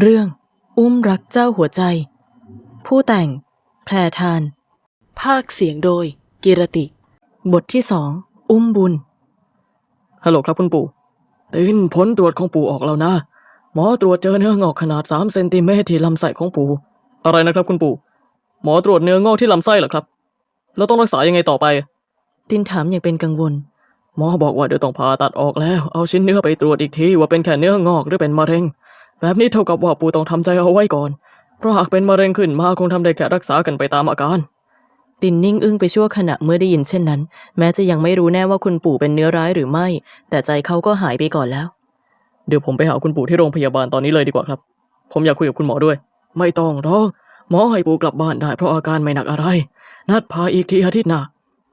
เรื่อง อุ้มรักเจ้าหัวใจ ผู้แต่ง แพรทาน ภาคเสียงโดย กิรติ บทที่สอง อุ้มบุญ ฮัลโหลครับคุณปู่ตินผลตรวจของปู่ออกแล้วนะ หมอตรวจเจอเนื้องอกขนาดสามเซนติเมตรที่ลำไส้ของปู่ อะไรนะครับคุณปู่ หมอตรวจเนื้องอกที่ลำไส้เหรอครับ แล้วต้องรักษายังไงต่อไป ตินถามอย่างเป็นกังวล หมอบอกว่าเดี๋ยวต้องผ่าตัดออกแล้ว เอาชิ้นเนื้อไปตรวจอีกทีว่าเป็นแค่เนื้องอกหรือเป็นมะเร็ง แบบนี้เท่ากับว่าปู่ต้องทำใจเอาไว้ก่อน เพราะหากเป็นมะเร็งขึ้นมาคงทำได้แค่รักษากันไปตามอาการ ตินนิ่งอึ้งไปชั่วขณะเมื่อได้ยินเช่นนั้น แม้จะยังไม่รู้แน่ว่าคุณปู่เป็นเนื้อร้ายหรือไม่ แต่ใจเขาก็หายไปก่อนแล้ว เดี๋ยวผมไปหาคุณปู่ที่โรงพยาบาลตอนนี้เลยดีกว่าครับ ผมอยากคุยกับคุณหมอด้วย ไม่ต้องหรอกหมอให้ปู่กลับบ้านได้เพราะอาการไม่หนักอะไร นัดพาอีกทีอาทิตย์หน้า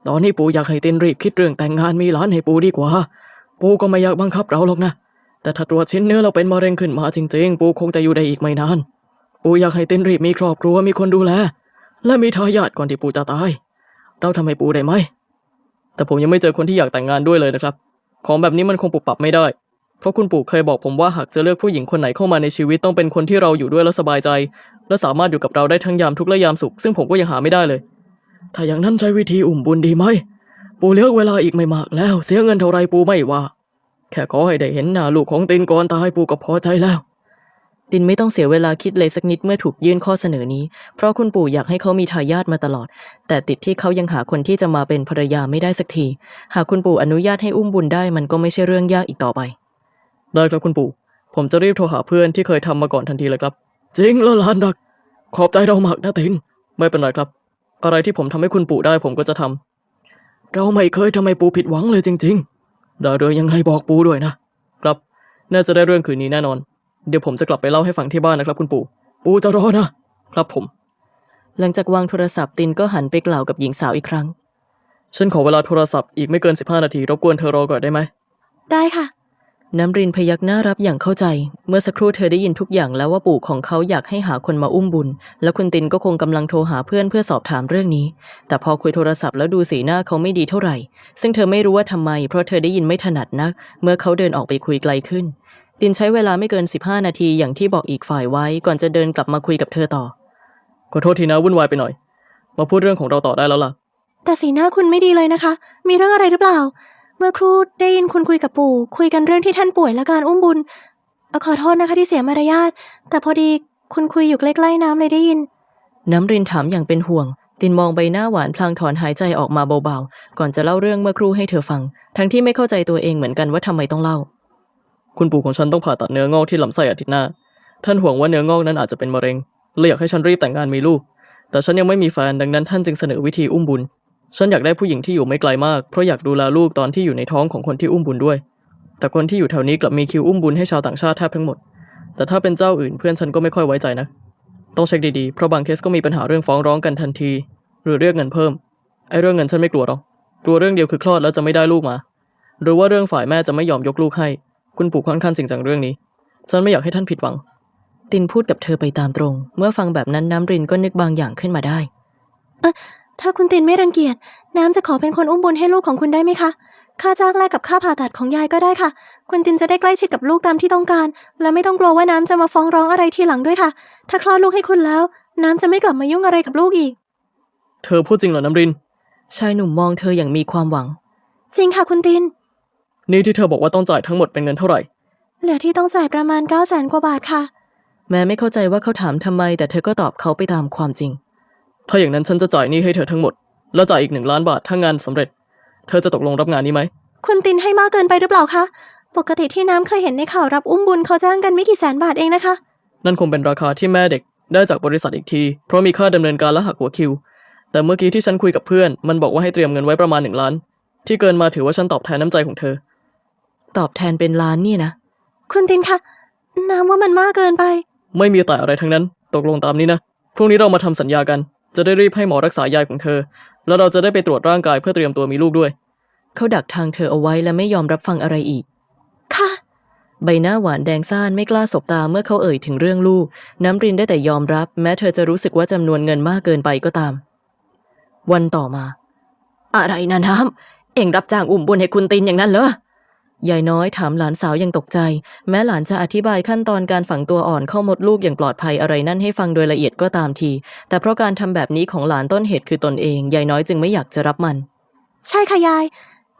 ตอนนี้ปู่อยากให้ตินรีบคิดเรื่องแต่งงานมีหลานให้ปู่ดีกว่า ปู่ก็ไม่อยากบังคับเราหรอกนะ แต่ถ้าตรวจชิ้นเนื้อเราเป็นมะเร็งขึ้นมาจริงๆ ปู่คงจะอยู่ได้อีกไม่นาน ปู่อยากให้ตินรีบมีครอบครัวมีคนดูแล และมีทายาทก่อนที่ปู่จะตาย เราทำให้ปู่ได้ไหม แต่ผมยังไม่เจอคนที่อยากแต่งงานด้วยเลยนะครับ ของแบบนี้มันคงปรับปรับไม่ได้ เพราะคุณปู่เคยบอกผมว่าหากจะเลือกผู้หญิงคนไหนเข้ามาในชีวิตต้องเป็นคนที่เราอยู่ด้วยแล้วสบายใจ และสามารถอยู่กับเราได้ทั้งยามทุกข์และยามสุข ซึ่งผมก็ยังหาไม่ได้เลย ถ้าอย่างนั้นใช้วิธีอุ่มบุญดีไหม ปู่เลือกเวลาอีกไม่มากแล้ว เสียเงินเท่าไรปู่ไม่ว่า แค่ขอให้ได้เห็นหน้าลูกของตินก่อนตายปู่ก็พอใจแล้ว ตินไม่ต้องเสียเวลาคิดเลยสักนิดเมื่อถูกยื่นข้อเสนอนี้ เพราะคุณปู่อยากให้เขามีทายาทมาตลอด แต่ติดที่เขายังหาคนที่จะมาเป็นภรรยาไม่ได้สักที หากคุณปู่อนุญาตให้อุ้มบุญได้มันก็ไม่ใช่เรื่องยากอีกต่อไป ได้ครับคุณปู่ ผมจะรีบโทรหาเพื่อนที่เคยทำมาก่อนทันทีเลยครับ จริงแล้วลานรัก ขอบใจเรามากนะติน ไม่เป็นไรครับ อะไรที่ผมทำให้คุณปู่ได้ผมก็จะทำเราไม่เคยทำให้ปู่ผิดหวังเลยจริง ๆ ได้เรื่อยังไงบอกปู่ด้วยนะ ครับ น่าจะได้เรื่องคืนนี้แน่นอน เดี๋ยวผมจะกลับไปเล่าให้ฟังที่บ้านนะครับ คุณปู่ ปู่จะรอนะ ครับผม หลังจากวางโทรศัพท์ตินก็หันไปกล่าวกับหญิงสาวอีกครั้ง ฉันขอเวลาโทรศัพท์อีกไม่เกิน 15 นาที รบกวนเธอรอก่อนได้ไหม ได้ค่ะ น้ำรินพยักหน้ารับอย่างเข้าใจ เมื่อสักครู่เธอได้ยินทุกอย่างแล้วว่าปู่ของเขาอยากให้หาคนมาอุ้มบุญ แล้วคุณตินก็คงกำลังโทรหาเพื่อนเพื่อสอบถามเรื่องนี้ แต่พอคุยโทรศัพท์แล้วดูสีหน้าเขาไม่ดีเท่าไหร่ ซึ่งเธอไม่รู้ว่าทำไม เพราะเธอได้ยินไม่ถนัดนัก เมื่อเขาเดินออกไปคุยไกลขึ้น ตินใช้เวลาไม่เกิน 15 นาทีอย่างที่บอกอีกฝ่ายไว้ ก่อนจะเดินกลับมาคุยกับเธอต่อ ขอโทษทีนะวุ่นวายไปหน่อย มาพูดเรื่องของเราต่อได้แล้วล่ะ แต่สีหน้าคุณไม่ดีเลยนะคะ มีเรื่องอะไรหรือเปล่า เมื่อครู่ได้ยินคุณคุยกับปู่ คุยกันเรื่องที่ท่านป่วยและการอุ้มบุญเอ่อขอโทษนะคะที่เสียมารยาท แต่พอดีคุณคุยอยู่ใกล้ๆน้ำเลยได้ยิน น้ำรินถามอย่างเป็นห่วง ตินมองใบหน้าหวานพลางถอนหายใจออกมาเบาๆ ก่อนจะเล่าเรื่องเมื่อครู่ให้เธอฟัง ทั้งที่ไม่เข้าใจตัวเองเหมือนกันว่าทำไมต้องเล่า คุณปู่ของฉันต้องผ่าตัดเนื้องอกที่ลำไส้อาทิตย์หน้า ท่านห่วงว่าเนื้องอกนั้นอาจจะเป็นมะเร็งเลยอยากให้ฉันรีบแต่งงานมีลูก แต่ฉันยังไม่มีแฟนดังนั้นท่านจึงเสนอวิธีอุ้มบุญ ฉันอยากได้ผู้หญิงที่อยู่ไม่ไกลมาก เพราะอยากดูแลลูกตอนที่อยู่ในท้องของคนที่อุ้มบุญด้วย แต่คนที่อยู่แถวนี้กลับมีคิวอุ้มบุญให้ชาวต่างชาติแทบทั้งหมด แต่ถ้าเป็นเจ้าอื่นเพื่อนฉันก็ไม่ค่อยไว้ใจนะ ต้องเช็คดีๆ เพราะบางเคสก็มีปัญหาเรื่องฟ้องร้องกันทันที หรือเรียกเงินเพิ่ม ไอ้เรื่องเงินฉันไม่กลัวหรอก กลัวเรื่องเดียวคือคลอดแล้วจะไม่ได้ลูกมา หรือว่าเรื่องฝ่ายแม่จะไม่ยอมยกลูกให้ คุณปู่ค่อนข้างจริงจังเรื่องนี้ ฉันไม่อยากให้ท่านผิดหวัง ตินพูดกับเธอไปตามตรง เมื่อฟังแบบนั้นน้ำรินก็นึกบางอย่างขึ้นมาได้ ถ้าคุณตินไม่รังเกียจ น้ำจะขอเป็นคนอุ้มบุญให้ลูกของคุณได้ไหมคะ ค่าจ้างแลกกับค่าผ่าตัดของยายก็ได้ค่ะ คุณตินจะได้ใกล้ชิดกับลูกตามที่ต้องการ และไม่ต้องกลัวว่าน้ำจะมาฟ้องร้องอะไรทีหลังด้วยค่ะ ถ้าคลอดลูกให้คุณแล้ว น้ำจะไม่กลับมายุ่งอะไรกับลูกอีก เธอพูดจริงเหรอน้ำริน ชายหนุ่มมองเธออย่างมีความหวัง จริงค่ะคุณติน นี่ที่เธอบอกว่าต้องจ่ายทั้งหมดเป็นเงินเท่าไหร่ เหลือที่ต้องจ่ายประมาณ9 0 0 0 0กว่าบาทค่ะ แม้ไม่เข้าใจว่าเขาถามทำไม แต่เธอก็ตอบเขาไปตามความจริง ถ้าอย่างนั้นฉันจะจ่ายหนี้ให้เธอทั้งหมด แล้วจ่ายอีกหนึ่งล้านบาทถ้างานสำเร็จ เธอจะตกลงรับงานนี้ไหม คุณตินให้มากเกินไปหรือเปล่าคะ ปกติที่น้ำเคยเห็นในข่าวรับอุ้มบุญเขาจ้างกันไม่กี่แสนบาทเองนะคะ นั่นคงเป็นราคาที่แม่เด็กได้จากบริษัทอีกที เพราะมีค่าดำเนินการและหักหัวคิว แต่เมื่อกี้ที่ฉันคุยกับเพื่อน มันบอกว่าให้เตรียมเงินไว้ประมาณหนึ่งล้าน ที่เกินมาถือว่าฉันตอบแทนน้ำใจของเธอ ตอบแทนเป็นล้านเนี่ยนะ คุณตินคะน้ำว่ามันมากเกินไป ไม่มีแต่อะไรทั้งนั้น ตกลงตามนี้นะ พรุ่งนี้เรามาทำสัญญากัน จะได้รีบให้หมอรักษายายของเธอ แล้วเราจะได้ไปตรวจร่างกายเพื่อเตรียมตัวมีลูกด้วย เขาดักทางเธอเอาไว้และไม่ยอมรับฟังอะไรอีก ค่ะ ใบหน้าหวานแดงซ่านไม่กล้าสบตาเมื่อเขาเอ่ยถึงเรื่องลูก น้ำรินได้แต่ยอมรับ แม้เธอจะรู้สึกว่าจำนวนเงินมากเกินไปก็ตาม วันต่อมา อะไรนะน้ำเอ็งรับจ้างอุ้มบุญให้คุณตินอย่างนั้นเหรอ ยายน้อยถามหลานสาวยังตกใจ แม้หลานจะอธิบายขั้นตอนการฝังตัวอ่อนเข้ามดลูกอย่างปลอดภัยอะไรนั่นให้ฟังโดยละเอียดก็ตามที แต่เพราะการทำแบบนี้ของหลานต้นเหตุคือตนเองยายน้อยจึงไม่อยากจะรับมัน ใช่ค่ะยาย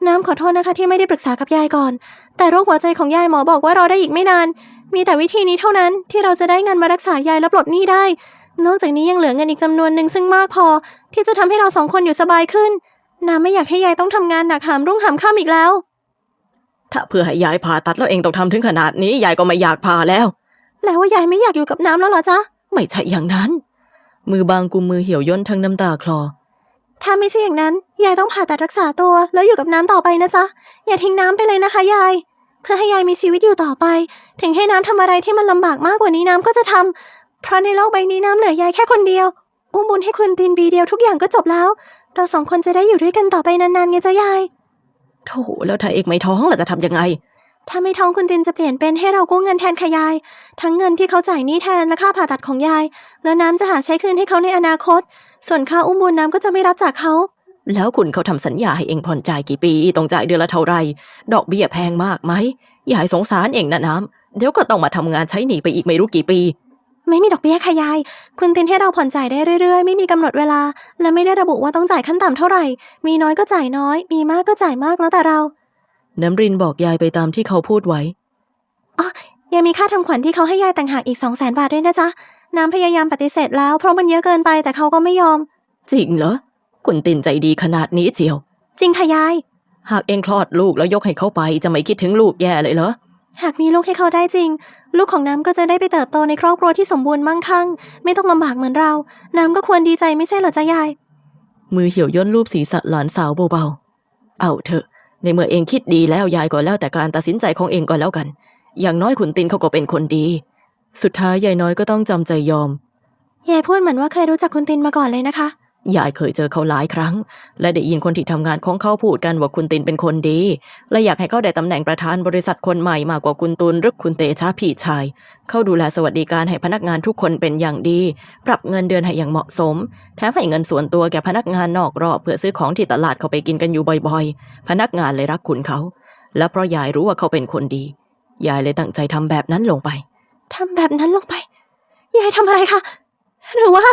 น้ำขอโทษนะคะที่ไม่ได้ปรึกษากับยายก่อน แต่โรคหัวใจของยายหมอบอกว่ารอได้อีกไม่นาน มีแต่วิธีนี้เท่านั้นที่เราจะได้เงินมารักษายายและปลดหนี้ได้ นอกจากนี้ยังเหลือเงินอีกจำนวนหนึ่งซึ่งมากพอ ที่จะทำให้เราสองคนอยู่สบายขึ้นน้ำไม่อยากให้ยายต้องทำงานหนักหามรุ่งหามค่ำอีกแล้ว ถ้าเพื่อให้ยายผ่าตัดแล้วเองต้องทำถึงขนาดนี้ยายก็ไม่อยากผ่าแล้ว แปลว่ายายไม่อยากอยู่กับน้ำแล้วเหรอจ๊ะ ไม่ใช่อย่างนั้น มือบางกุมมือเหี่ยวย่นทั้งน้ำตาคลอ ถ้าไม่ใช่อย่างนั้น ยายต้องผ่าตัดรักษาตัว แล้วอยู่กับน้ำต่อไปนะจ๊ะ อย่าทิ้งน้ำไปเลยนะคะยาย เพื่อให้ยายมีชีวิตอยู่ต่อไป ถึงให้น้ำทำอะไรที่มันลำบากมากกว่านี้น้ำก็จะทำเพราะในโลกใบนี้น้ำเหลือยายแค่คนเดียวอุ้มบุญให้คุณตีนบีเดียวทุกอย่างก็จบแล้ว เราสองคนจะได้อยู่ด้วยกันต่อไปนานๆไงจ๊ะยาย โถแล้วถ้าเอกไม่ท้องล่ะจะทำยังไง ถ้าไม่ท้องคุณตินจะเปลี่ยนเป็นให้เรากู้เงินแทนค่ะยาย ทั้งเงินที่เขาจ่ายหนี้แทนและค่าผ่าตัดของยาย แล้วน้ำจะหาใช้คืนให้เขาในอนาคต ส่วนค่าอุ้มบุญน้ำก็จะไม่รับจากเขา แล้วคุณเขาทำสัญญาให้เองผ่อนจ่ายกี่ปีต้องจ่ายเดือนละเท่าไรดอกเบี้ยแพงมากไหมยายสงสารเองนะน้ำเดี๋ยวก็ต้องมาทำงานใช้หนี้ไปอีกไม่รู้กี่ปี ไม่มีดอกเบี้ยค่ะยาย คุณตินให้เราผ่อนจ่ายได้เรื่อยๆ ไม่มีกำหนดเวลา และไม่ได้ระบุว่าต้องจ่ายขั้นต่ำเท่าไหร่ มีน้อยก็จ่ายน้อย มีมากก็จ่ายมากแล้วแต่เรา น้ำรินบอกยายไปตามที่เขาพูดไว้ยังมีค่าทำขวัญที่เขาให้ยายต่างหากอีกสองแสนบาทด้วยนะจ๊ะ น้ำพยายามปฏิเสธแล้วเพราะมันเยอะเกินไปแต่เขาก็ไม่ยอม จริงเหรอ คุณตินใจดีขนาดนี้เจียว จริงค่ะยาย หากเองคลอดลูกแล้วยกให้เขาไปจะไม่คิดถึงลูกแย่เลยเหรอ หากมีลูกให้เขาได้จริง ลูกของน้ำก็จะได้ไปเติบโตในครอบครัวที่สมบูรณ์มั่งคั่ง ไม่ต้องลำบากเหมือนเรา น้ำก็ควรดีใจไม่ใช่เหรอจ๊ะยาย มือเหี่ยวย่นรูปศีรษะหลานสาวเบาๆ เอาเถอะ ในเมื่อเองคิดดีแล้วยายก็แล้วแต่การตัดสินใจของเองก็แล้วกัน อย่างน้อยขุนตินเขาก็เป็นคนดี สุดท้ายยายน้อยก็ต้องจำใจยอม ยายพูดเหมือนว่าเคยรู้จักคุณตินมาก่อนเลยนะคะ ยายเคยเจอเขาหลายครั้ง และได้ยินคนที่ทำงานของเขาพูดกันว่าคุณตินเป็นคนดี และอยากให้เขาได้ตำแหน่งประธานบริษัทคนใหม่มากกว่าคุณตุลหรือคุณเตชะพี่ชาย เขาดูแลสวัสดิการให้พนักงานทุกคนเป็นอย่างดี ปรับเงินเดือนให้อย่างเหมาะสม แถมให้เงินส่วนตัวแก่พนักงานนอกรอบเพื่อซื้อของที่ตลาดเขาไปกินกันอยู่บ่อยๆ พนักงานเลยรักคุณเขา และเพราะยายรู้ว่าเขาเป็นคนดี ยายเลยตั้งใจทำแบบนั้นลงไปทำแบบนั้นลงไป ยายทำอะไรคะ หรือว่า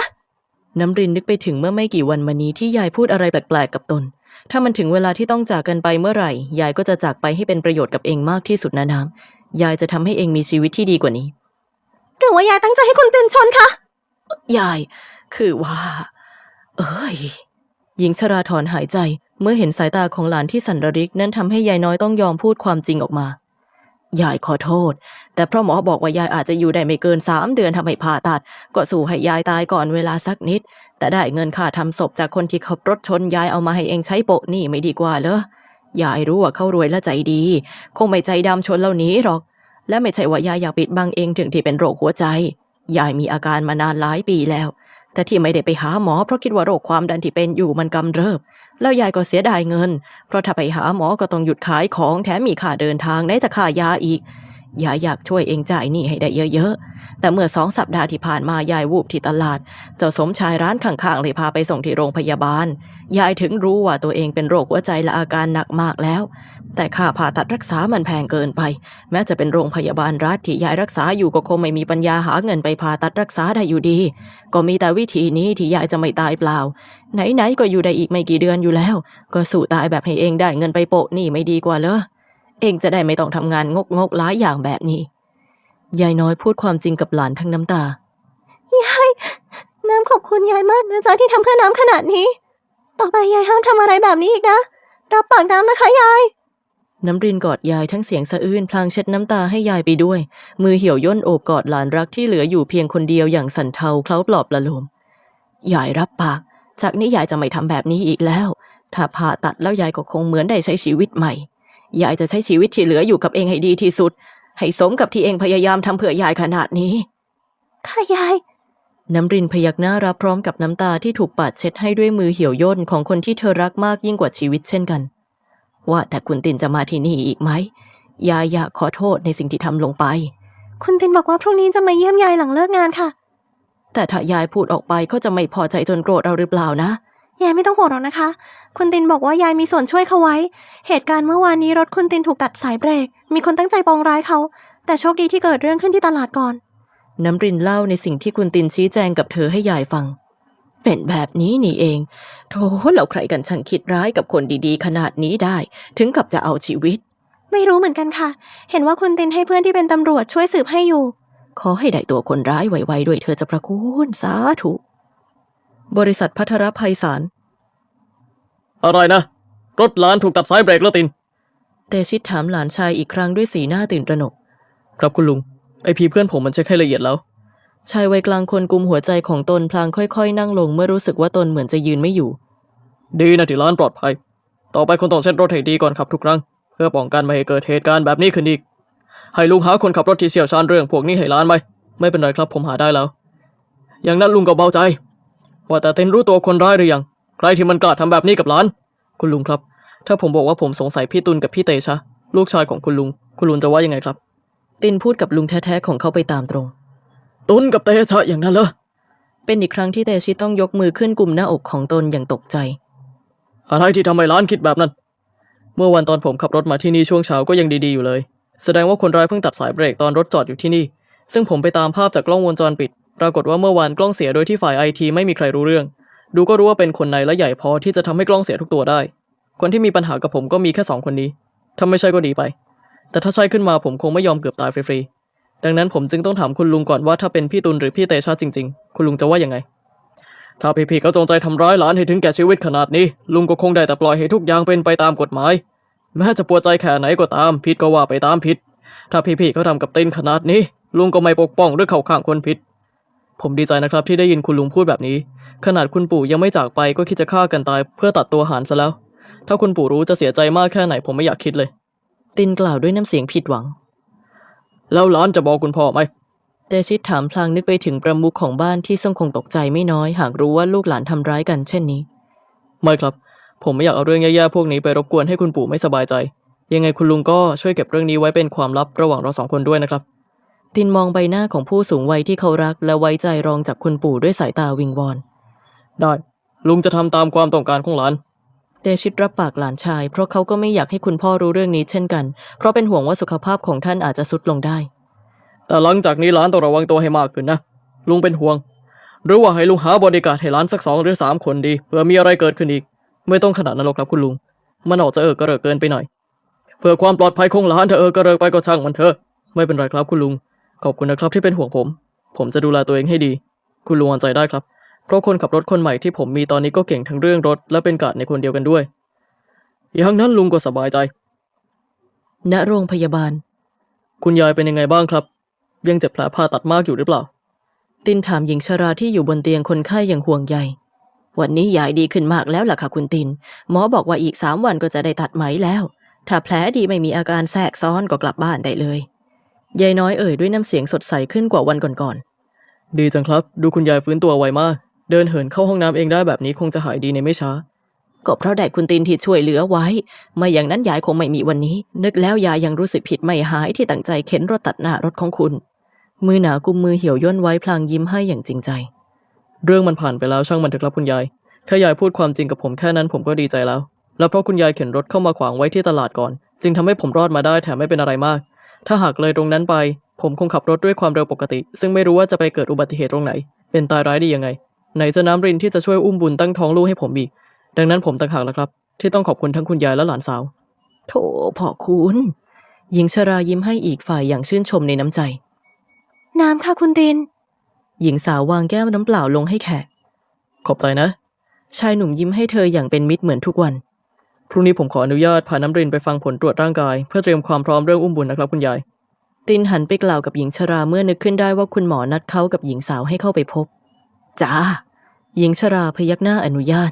น้ำรินนึกไปถึงเมื่อไม่กี่วันมานี้ที่ยายพูดอะไรแปลกๆกับตน ถ้ามันถึงเวลาที่ต้องจากกันไปเมื่อไหร่ ยายก็จะจากไปให้เป็นประโยชน์กับเองมากที่สุดนะน้ำยายจะทำให้เองมีชีวิตที่ดีกว่านี้ หรือว่ายายตั้งใจให้คุณตินชนคะ ยาย คือว่า เอ้ย หญิงชราถอนหายใจ เมื่อเห็นสายตาของหลานที่สันระริก นั้นทำให้ยายน้อยต้องยอมพูดความจริงออกมา ยายขอโทษ แต่เพราะหมอบอกว่ายายอาจจะอยู่ได้ไม่เกินสามเดือนทำให้ผ่าตัด ก็สู้ให้ยายตายก่อนเวลาสักนิด แต่ได้เงินค่าทำศพจากคนที่ขับรถชนยายเอามาให้เองใช้โปะนี่ไม่ดีกว่าเหรอยายรู้ว่าเขารวยและใจดี คงไม่ใจดำชนเหล่านี้หรอก และไม่ใช่ว่ายายอยากปิดบังเองถึงที่เป็นโรคหัวใจ ยายมีอาการมานานหลายปีแล้ว แต่ที่ไม่ได้ไปหาหมอเพราะคิดว่าโรคความดันที่เป็นอยู่มันกำเริบ แล้วยายก็เสียดายเงิน เพราะถ้าไปหาหมอก็ต้องหยุดขายของแถมมีค่าเดินทางไหนจะค่ายาอีก ยายอยากช่วยเองจ่ายหนี้ให้ได้เยอะๆ แต่เมื่อสองสัปดาห์ที่ผ่านมายายวูบที่ตลาด เจ้าสมชายร้านข้างๆเลยพาไปส่งที่โรงพยาบาล ยายถึงรู้ว่าตัวเองเป็นโรคหัวใจและอาการหนักมากแล้ว แต่ค่าผ่าตัดรักษามันแพงเกินไป แม้จะเป็นโรงพยาบาลรัฐที่ยายรักษาอยู่ก็คงไม่มีปัญญาหาเงินไปผ่าตัดรักษาได้อยู่ดี ก็มีแต่วิธีนี้ที่ยายจะไม่ตายเปล่า ไหนๆก็อยู่ได้อีกไม่กี่เดือนอยู่แล้ว ก็สู้ตายแบบให้เองได้เงินไปโปะหนี่ไม่ดีกว่าเหรอเองจะได้ไม่ต้องทำงานงกงกๆหลายอย่างแบบนี้ยายน้อยพูดความจริงกับหลานทั้งน้ำตายายน้ำขอบคุณยายมากนะจ๊ะที่ทำเพื่อน้ำขนาดนี้ ต่อไปยายห้ามทำอะไรแบบนี้อีกนะ รับปากน้ำนะคะยาย น้ำรินกอดยายทั้งเสียงสะอื้นพลางเช็ดน้ำตาให้ยายไปด้วย มือเหี่ยวย่นโอบกอดหลานรักที่เหลืออยู่เพียงคนเดียวอย่างสั่นเทาเคล้าปลอบประโลมยายรับปาก จากนี้ยายจะไม่ทำแบบนี้อีกแล้ว ถ้าผ่าตัดแล้วยายก็คงเหมือนได้ใช้ชีวิตใหม่ ยายจะใช้ชีวิตที่เหลืออยู่กับเองให้ดีที่สุด ให้สมกับที่เองพยายามทำเพื่อยายขนาดนี้ ค่ะยาย น้ำรินพยักหน้ารับพร้อมกับน้ำตาที่ถูกปาดเช็ดให้ด้วยมือเหี่ยวย่นของคนที่เธอรักมากยิ่งกว่าชีวิตเช่นกัน ว่าแต่คุณตินจะมาที่นี่อีกไหม ยายอยากขอโทษในสิ่งที่ทำลงไป คุณตินบอกว่าพรุ่งนี้จะมาเยี่ยมยายหลังเลิกงานค่ะ แต่ถ้ายายพูดออกไปก็จะไม่พอใจจนโกรธเราหรือเปล่านะ ยายไม่ต้องห่วงหรอกนะคะ คุณตินบอกว่ายายมีส่วนช่วยเขาไว้ เหตุการณ์เมื่อวานนี้รถคุณตินถูกตัดสายเบรก มีคนตั้งใจปองร้ายเขา แต่โชคดีที่เกิดเรื่องขึ้นที่ตลาดก่อน น้ำรินเล่าในสิ่งที่คุณตินชี้แจงกับเธอให้ยายฟัง เป็นแบบนี้นี่เองโธ่เราใครกันช่างคิดร้ายกับคนดีๆ ขนาดนี้ได้ ถึงกับจะเอาชีวิต ไม่รู้เหมือนกันค่ะ เห็นว่าคุณตินให้เพื่อนที่เป็นตำรวจช่วยสืบให้อยู่ ขอให้ได้ตัวคนร้ายไวๆด้วยเธอจะประคุณสาธุ บริษัทพัทรภัยสาร อะไรนะ รถล้านถูกตัดสายเบรกแล้วติน เตชิตถามหลานชายอีกครั้งด้วยสีหน้าตื่นตระหนก ครับคุณลุง ไอพีเพื่อนผมมันเช็คให้ละเอียดแล้ว ชายวัยกลางคนกุมหัวใจของตนพลางค่อยๆ นั่งลงเมื่อรู้สึกว่าตนเหมือนจะยืนไม่อยู่ ดีนะที่ร้านปลอดภัย ต่อไปคนต้องเช็ดรถให้ดีก่อนขับทุกครั้ง เพื่อป้องกันไม่ให้เกิดเหตุการณ์แบบนี้ขึ้นอีก ให้ลุงหาคนขับรถที่เชี่ยวชาญเรื่องพวกนี้ให้ร้านไหม ไม่เป็นไรครับผมหาได้แล้ว อย่างนั้นลุงก็เบาใจ ว่าแต่เต้นรู้ตัวคนร้ายหรือยัง ใครที่มันกล้าทำแบบนี้กับร้าน คุณลุงครับ ถ้าผมบอกว่าผมสงสัยพี่ตุลกับพี่เตชะ ลูกชายของคุณลุง คุณลุงจะว่ายังไงครับ ตินพูดกับลุงแท้ๆของเขาไปตามตรง ตุลกับเตชะอย่างนั้นเหรอ เป็นอีกครั้งที่เตชิตต้องยกมือขึ้นกุมหน้าอกของตนอย่างตกใจ อะไรที่ทำให้ร้านคิดแบบนั้น เมื่อวันตอนผมขับรถมาที่นี่ช่วงเช้าก็ยังดีๆอยู่เลย แสดงว่าคนร้ายเพิ่งตัดสายเบรกตอนรถจอดอยู่ที่นี่ ซึ่งผมไปตามภาพจากกล้องวงจรปิด ปรากฏว่าเมื่อวานกล้องเสียโดยที่ฝ่ายไอทีไม่มีใครรู้เรื่อง ดูก็รู้ว่าเป็นคนในและใหญ่พอที่จะทำให้กล้องเสียทุกตัวได้ คนที่มีปัญหากับผมก็มีแค่สองคนนี้ถ้าไม่ใช่ก็ดีไป แต่ถ้าใช่ขึ้นมาผมคงไม่ยอมเกือบตายฟรีๆ ดังนั้นผมจึงต้องถามคุณลุงก่อนว่าถ้าเป็นพี่ตุลหรือพี่เตชะจริงๆ คุณลุงจะว่ายังไง ถ้าพี่ๆเขาจงใจทำร้ายหลานให้ถึงแก่ชีวิตขนาดนี้ ลุงก็คงได้แต่ปล่อยให้ทุกอย่างเป็นไปตามกฎหมาย แม้จะปวดใจแค่ไหนก็ตามผิดก็ว่าไปตามผิด ถ้าพี่ๆเขาทำกับตินขนาดนี้ ลุงก็ไม่ปกป้องหรือเข้าข้างคนผิด ผมดีใจนะครับที่ได้ยินคุณลุงพูดแบบนี้ ขนาดคุณปู่ยังไม่จากไปก็คิดจะฆ่ากันตาย เพื่อตัดตัวหารซะแล้ว ถ้าคุณปู่รู้จะเสียใจมากแค่ไหนผมไม่อยากคิดเลย ตินกล่าวด้วยน้ำเสียงผิดหวัง แล้วหลานจะบอกคุณพ่อไหมเตชิตถามพลางนึกไปถึงประมุขของบ้านที่ซึ่งคงตกใจไม่น้อย หากรู้ว่าลูกหลานทำร้ายกันเช่นนี้ ไม่ครับ ผมไม่อยากเอาเรื่องแย่ๆพวกนี้ไปรบกวนให้คุณปู่ไม่สบายใจ ยังไงคุณลุงก็ช่วยเก็บเรื่องนี้ไว้เป็นความลับระหว่างเราสองคนด้วยนะครับ ตินมองใบหน้าของผู้สูงวัยที่เขารัก และไว้ใจรองจากคุณปู่ด้วยสายตาวิงวอน ได้ ลุงจะทำตามความต้องการของหลาน เตชิตรับปากหลานชาย เพราะเขาก็ไม่อยากให้คุณพ่อรู้เรื่องนี้เช่นกัน เพราะเป็นห่วงว่าสุขภาพของท่านอาจจะทรุดลงได้ แต่หลังจากนี้หลานต้องระวังตัวให้มากขึ้นนะ ลุงเป็นห่วง หรือว่าให้ลุงหาบริการดให้หลานสักสองหรือสามคนดีเผื่อมีอะไรเกิดขึ้นอีก ไม่ต้องขนาดนั้นหรอกครับคุณลุง มันออกจะเออกระเริกเกินไปหน่อย เพื่อความปลอดภัยของหลานถ้าเออกระเริกไปก็ช่างมันเถอะ ไม่เป็นไรครับคุณลุง ขอบคุณนะครับที่เป็นห่วงผม ผมจะดูแลตัวเองให้ดี คุณลุงวางใจได้ครับ เพราะคนขับรถคนใหม่ที่ผมมีตอนนี้ก็เก่งทั้งเรื่องรถ และเป็นกาดในคนเดียวกันด้วย อย่างนั้นลุงก็สบายใจ ณ โรงพยาบาล คุณยายเป็นยังไงบ้างครับ ยังเจ็บแผลผ่าตัดมากอยู่หรือเปล่า ตินถามหญิงชราที่อยู่บนเตียงคนไข้อย่างห่วงใย วันนี้ยายดีขึ้นมากแล้วล่ะค่ะคุณติน หมอบอกว่าอีกสามวันก็จะได้ตัดไหมแล้ว ถ้าแผลดีไม่มีอาการแทรกซ้อนก็กลับบ้านได้เลยยายน้อยเอ่ยด้วยน้ำเสียงสดใสขึ้นกว่าวันก่อนดีจังครับ ดูคุณยายฟื้นตัวไวมาก เดินเหินเข้าห้องน้ำเองได้แบบนี้คงจะหายดีในไม่ช้าๆก็เพราะได้คุณตินที่ช่วยเหลือไว้ ไม่อย่างนั้นยายคงไม่มีวันนี้ นึกแล้วยายยังรู้สึกผิดไม่หายที่ตั้งใจเข็นรถตัดหน้ารถของคุณ มือหนากุมมือเหี่ยวย่นไว้พลางยิ้มให้อย่างจริงใจ เรื่องมันผ่านไปแล้วช่างมันเถอะครับคุณยาย แค่ยายพูดความจริงกับผมแค่นั้นผมก็ดีใจแล้ว แล้วเพราะคุณยายเข็นรถเข้ามาขวางไว้ที่ตลาดก่อน จึงทำให้ผมรอดมาได้แถมไม่เป็นอะไรมาก ถ้าหากเลยตรงนั้นไป ผมคงขับรถด้วยความเร็วปกติ ซึ่งไม่รู้ว่าจะไปเกิดอุบัติเหตุตรงไหน เป็นตายร้ายดียังไง ไหนจะน้ำรินที่จะช่วยอุ้มบุญตั้งท้องลูกให้ผมอีก ดังนั้นผมต่างหากละครับ ที่ต้องขอบคุณทั้งคุณยายและหลานสาว โถพ่อคุณหญิงชรายิ้มให้อีกฝ่ายอย่างชื่นชมในน้ำใจ น้ำค่ะคุณติน หญิงสาววางแก้วน้ำเปล่าลงให้แขก ขอบใจนะ ชายหนุ่มยิ้มให้เธออย่างเป็นมิตรเหมือนทุกวัน พรุ่งนี้ผมขออนุญาตพาน้ำรินไปฟังผลตรวจร่างกาย เพื่อเตรียมความพร้อมเรื่องอุ้มบุญนะครับคุณยาย ตินหันไปกล่าวกับหญิงชราเมื่อนึกขึ้นได้ว่าคุณหมอนัดเขากับหญิงสาวให้เข้าไปพบ จ้า หญิงชราพยักหน้าอนุญาต